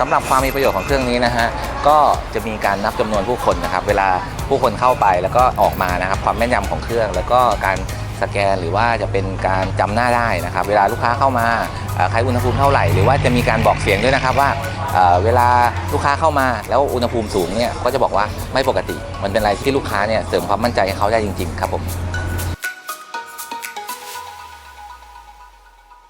สำหรับความมีประโยชน์ของเครื่องนี้นะฮะก็จะมีการนับจำนวนผู้คนนะครับเวลาผู้คนเข้าไปแล้วก็ออกมานะครับความแม่นยำของเครื่อง แล้วก็การสแกนหรือว่าจะเป็นการจำหน้าได้นะครับ เวลาลูกค้าเข้ามาใครอุณหภูมิเท่าไหร่หรือว่าจะมีการบอกเสียงด้วยนะครับว่าเวลาลูกค้าเข้ามาแล้วอุณหภูมิสูงเนี่ยก็จะบอกว่าไม่ปกติ มันเป็นอะไรที่ลูกค้าเนี่ยเสริมความมั่นใจให้เขาได้จริง ๆ ครับผม